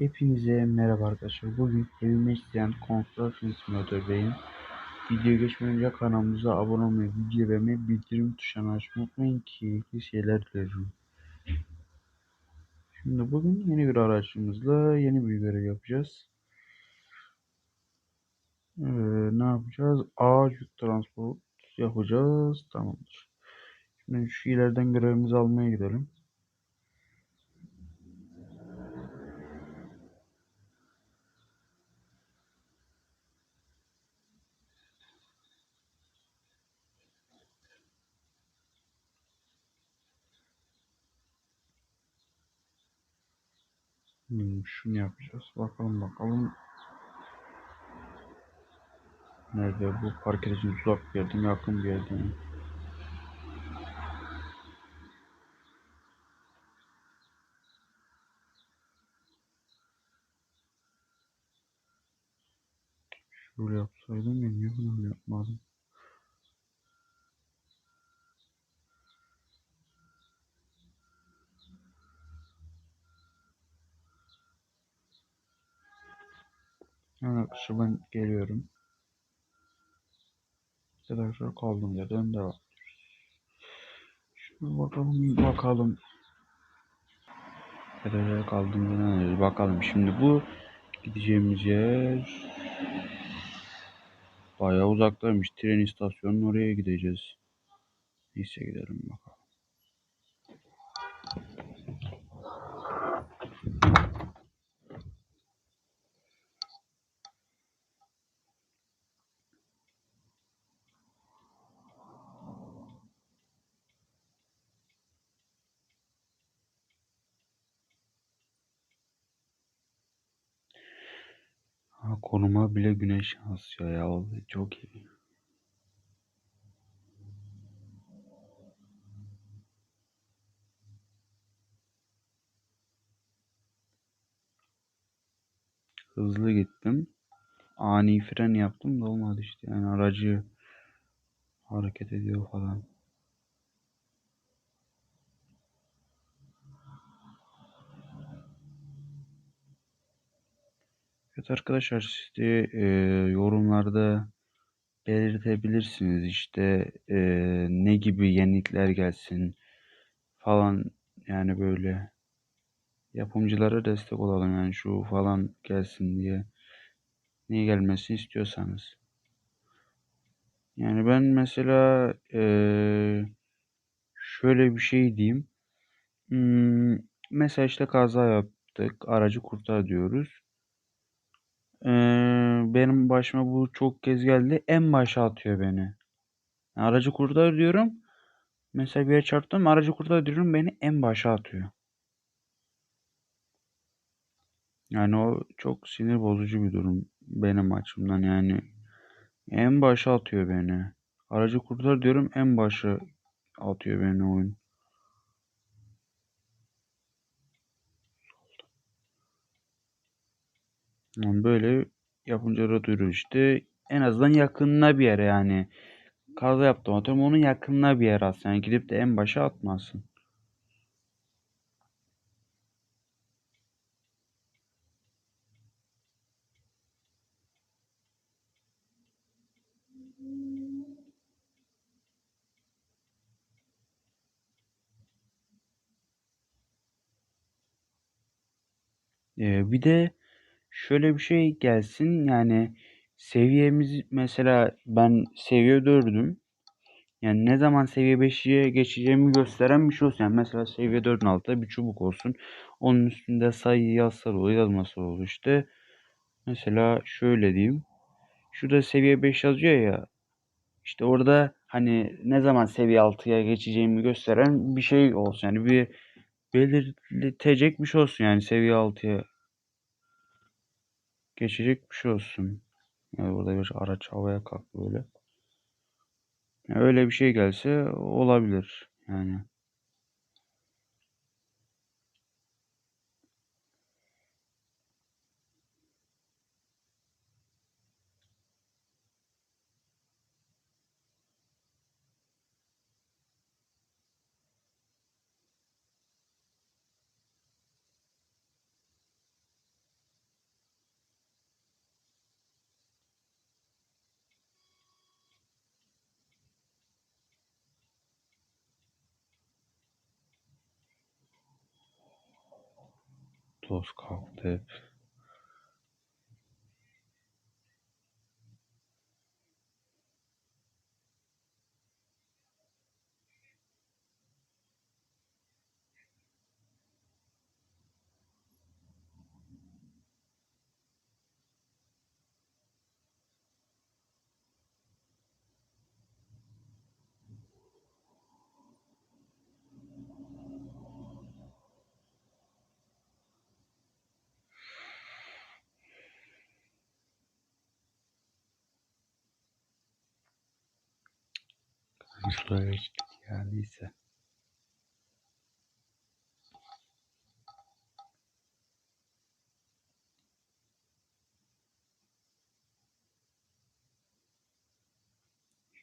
Hepinize merhaba arkadaşlar. Bugün evime isteyen Construction Simulator'dayım. Video geçmeden önce kanalımıza abone olmayı, video beğenmeyi, bildirim tuşuna açmayı unutmayın ki keyifli şeyler dilerim. Şimdi bugün yeni bir araçımızla yeni bir görev yapacağız. Ee, ne yapacağız? Ağaç yük transport yapacağız. Tamamdır. Şimdi şu ileriden görevimizi almaya gidelim. Hmm, şunu yapacağız. Bakalım bakalım. Nerede bu park edicinin uzak bir yerde mi yakın bir yerde mi? Şöyle yapsaydım ya niye bunu yapmadım? Arkadaşlar ben geliyorum. Arkadaşlar kaldığım yerden devam Şuna bakalım bakalım. Arkadaşlar kaldığım yerden alıyoruz. Bakalım şimdi bu gideceğimiz yer bayağı uzaktaymış. Tren istasyonunun oraya gideceğiz. Neyse gidelim bakalım. Ha, konuma bile güneş yansıyor ya. Çok iyi. Hızlı gittim. Ani fren yaptım da olmadı işte. Yani aracı hareket ediyor falan. Evet arkadaşlar siz e, yorumlarda belirtebilirsiniz işte e, ne gibi yenilikler gelsin falan yani böyle yapımcılara destek olalım yani şu falan gelsin diye ne gelmesini istiyorsanız. Yani ben mesela e, şöyle bir şey diyeyim. Hmm, mesela işte kaza yaptık aracı kurtar diyoruz. Benim başıma bu çok kez geldi. En başa atıyor beni. Aracı kurtar diyorum. Mesela bir yere çarptım. Aracı kurtar diyorum. Beni en başa atıyor. Yani o çok sinir bozucu bir durum. Benim açımdan yani. En başa atıyor beni. Aracı kurtar diyorum. En başa atıyor beni oyun. Yani böyle yapınca da duyuruyor işte. En azından yakınına bir yere yani. Kaza yaptım atıyorum onun yakınına bir yere at. Yani gidip de en başa atmasın. Ee, bir de şöyle bir şey gelsin yani seviyemiz mesela ben seviye 4'üm. Yani ne zaman seviye 5'e geçeceğimi gösteren bir şey olsun. Yani mesela seviye 4'ün altında bir çubuk olsun. Onun üstünde sayı yazsa olur, yazması olur işte. Mesela şöyle diyeyim. Şurada seviye 5 yazıyor ya. İşte orada hani ne zaman seviye 6'ya geçeceğimi gösteren bir şey olsun. Yani bir belirtecek bir şey olsun yani seviye 6'ya geçecek bir şey olsun. Yani burada bir araç havaya kalktı böyle. Yani öyle bir şey gelse olabilir yani. そうすか。で、60 liraya ya neyse.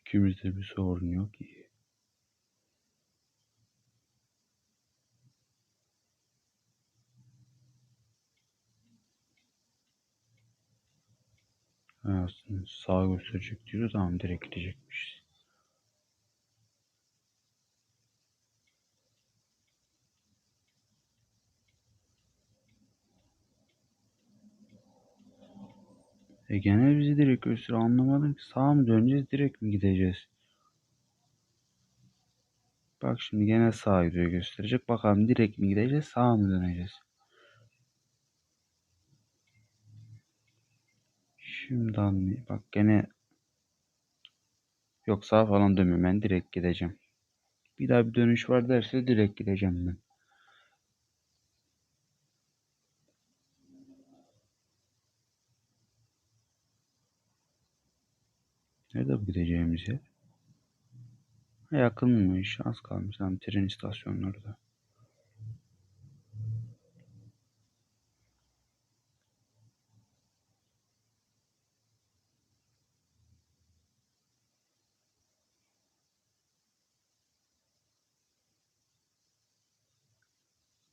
İkimizde bir sorun yok iyi. Ha, sağ gösterecek diyor tamam direkt gidecekmişiz. E gene bizi direkt gösteriyor anlamadım ki sağa mı döneceğiz direkt mi gideceğiz? Bak şimdi gene sağa gidiyor gösterecek. Bakalım direkt mi gideceğiz sağa mı döneceğiz? Şimdi anlayayım. Bak gene yok sağa falan dönmüyorum ben direkt gideceğim. Bir daha bir dönüş var derse direkt gideceğim ben. Nerede bu gideceğimiz yer? Ha, yakınmış. Az kalmış. Tam tren istasyonları da.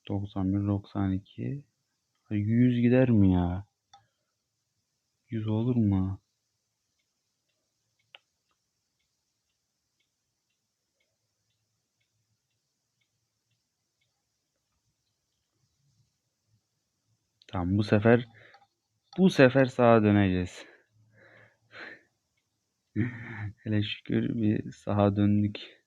Doksan bir, doksan iki. Yüz gider mi ya? Yüz olur mu? Tamam bu sefer bu sefer sağa döneceğiz. Hele şükür bir sağa döndük.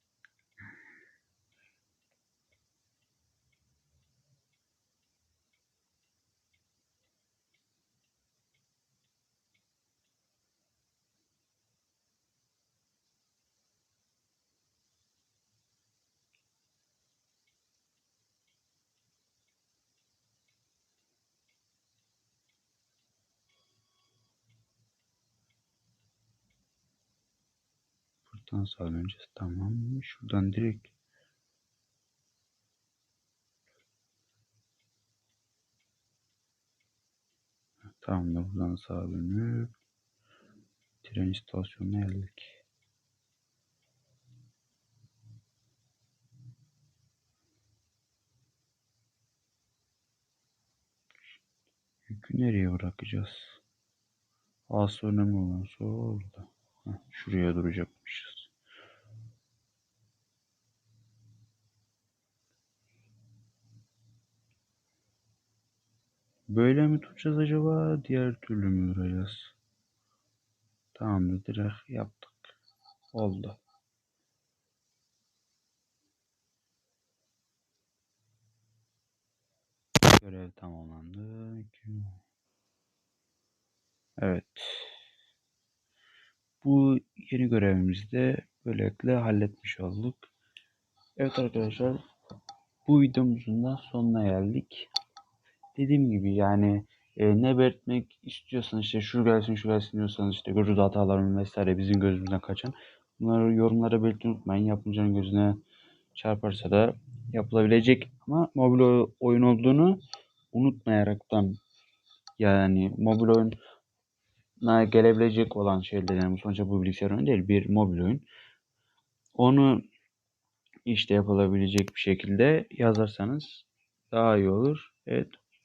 Buradan sağa döneceğiz. Tamam? Şuradan direkt Tamam da buradan sağa dönüp tren istasyonuna geldik. Yükü nereye bırakacağız? Asıl önemli olan orada. Heh, şuraya duracakmışız. Böyle mi tutacağız acaba? Diğer türlü mü duracağız? Tamamdır. Direkt yaptık. Oldu. Görev tamamlandı. Evet. Bu yeni görevimizi de böylelikle halletmiş olduk. Evet arkadaşlar. Bu videomuzun da sonuna geldik. Dediğim gibi yani e, ne belirtmek istiyorsanız işte şu gelsin şu gelsin diyorsanız işte görüntü hatalarının vesaire bizim gözümüzden kaçan bunları yorumlara belirtmeyi unutmayın. Yapımcının gözüne çarparsa da yapılabilecek ama mobil oyun olduğunu unutmayaraktan yani mobil oyuna gelebilecek olan şeyler yani sonuçta bu bilgisayar oyunu değil bir mobil oyun. Onu işte yapılabilecek bir şekilde yazarsanız daha iyi olur. Evet.